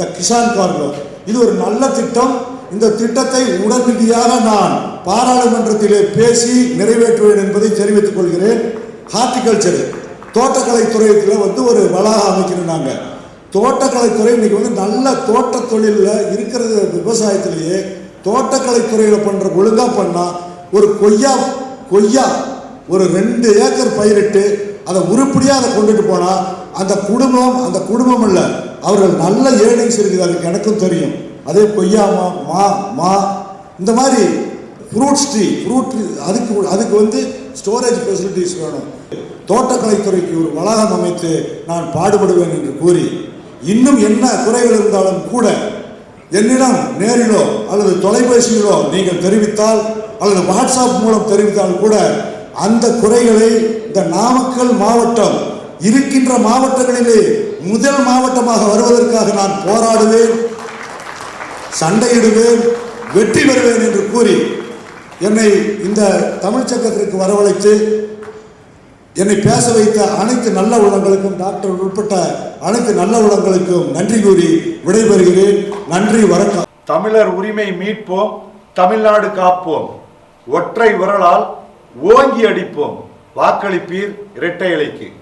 இந்த கிசான் கார்கோ இது ஒரு நல்ல திட்டம். இந்த திட்டத்தை உடனடியாக நான் பாராளுமன்றத்திலே பேசி நிறைவேற்றுவேன் என்பதை தெரிவித்துக் கொள்கிறேன். ஹார்டிகல்ச்சர் தோட்டக்கலை துறையத்தில் வந்து ஒரு வளாக அமைக்கணும் நாங்கள் தோட்டக்கலைத்துறை இன்னைக்கு வந்து நல்ல தோட்ட தொழிலில் இருக்கிறது விவசாயத்திலேயே தோட்டக்கலைத்துறையில் பண்ணுற ஒழுங்காக பண்ணால் ஒரு கொய்யா கொய்யா ஒரு ரெண்டு ஏக்கர் பயிரிட்டு அதை உருப்படியாக அதை கொண்டுட்டு போனால் அந்த குடும்பம் அந்த குடும்பம் இல்லை. அவர்கள் நல்ல ஏர்னிங்ஸ் இருக்குது அதுக்கு எனக்கும் தெரியும். அதே கொய்யா மா மா மா. இந்த மாதிரி ஃப்ரூட்ஸ் ட்ரீ ஃப்ரூட் அதுக்கு அதுக்கு வந்து ஸ்டோரேஜ் ஃபெசிலிட்டிஸ் வேணும். தோட்டக்கலைத்துறைக்கு ஒரு வளாகம் அமைத்து நான் பாடுபடுவேன் என்று கூறி இன்னும் என்ன குறைகள் இருந்தாலும் கூட என்னிடம் நேரிலோ அல்லது தொலைபேசியிலோ நீங்கள் தெரிவித்தால் அல்லது வாட்ஸ்அப் மூலம் தெரிவித்தால் கூட அந்த குறைகளை இந்த நாமக்கல் மாவட்டம் இருக்கின்ற மாவட்டங்களிலே முதல் மாவட்டமாக வருவதற்காக நான் போராடுவேன் சண்டையிடுவேன் வெற்றி பெறுவேன் என்று கூறி என்னை இந்த தமிழ் சக்கரத்திற்கு வரவழைத்து என்னை பேச வைத்த அனைத்து நல்ல உள்ளங்களுக்கும் டாக்டர் உட்பட்ட அனைத்து நல்ல உள்ளங்களுக்கும் நன்றி கூறி விடைபெறுகிறேன். நன்றி வணக்கம். தமிழர் உரிமை மீட்போம் தமிழ்நாடு காப்போம். ஒற்றை விரலால் ஓங்கி அடிப்போம். வாக்களிப்பீர் இரட்டை இலைக்கு.